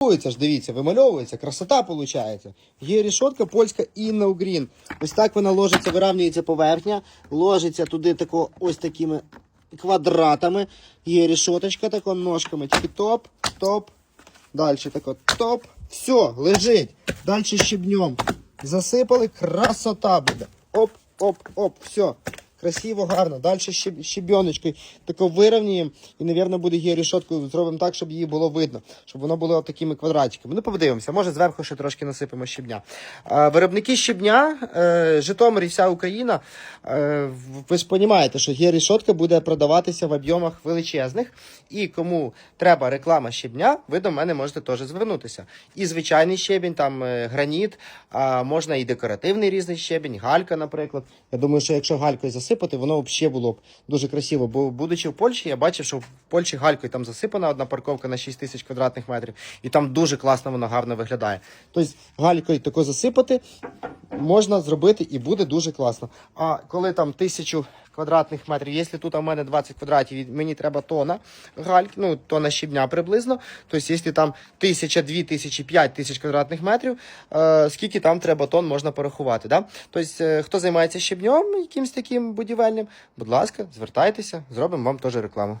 Вимальовується ж, дивіться, вимальовується, красота виходить. Є рішотка польська Inno Green. Ось так вона ложиться, вирівнюється поверхня, ложиться туди тако, ось такими квадратами. Є рішоточка тако ножками. Тільки топ, топ. Далі тако топ. Все, лежить. Далі щебнем. Засипали, красота буде. Оп, оп, оп, все. Красиво, гарно. Далі щеб- щебеночкою тако вирівнюємо і, мабуть, буде її рішотку зробимо так, щоб її було видно, щоб воно було такими квадратиками. Ну, подивимося, може зверху ще трошки насипемо щебня. Виробники щебня, е, Житомир і вся Україна, е, ви ж розумієте, що є рішотка буде продаватися в об'ємах величезних. І кому треба реклама щебня, ви до мене можете теж звернутися. І звичайний щебінь, там е, граніт, можна і декоративний різний щебінь, галька, наприклад. Я думаю, що якщо галькою засипати, воно взагалі було б дуже красиво. Бо будучи в Польщі, я бачив, що в Польщі галькою там засипана одна парковка на 6 тисяч квадратних метрів, і там дуже класно воно гарно виглядає. Тобто галькою тако засипати можна зробити і буде дуже класно. А коли там тисячу квадратних метрів, якщо тут у мене 20 квадратів, мені треба тона гальки, ну тона щебня приблизно. Тобто, якщо там тисяча, дві тисячі, п'ять тисяч квадратних метрів, е, скільки там треба тонн, можна порахувати. Да? Тобто, е, хто займається щебнем, якимось таким будівельним, будь ласка, звертайтеся, зробимо вам теж рекламу.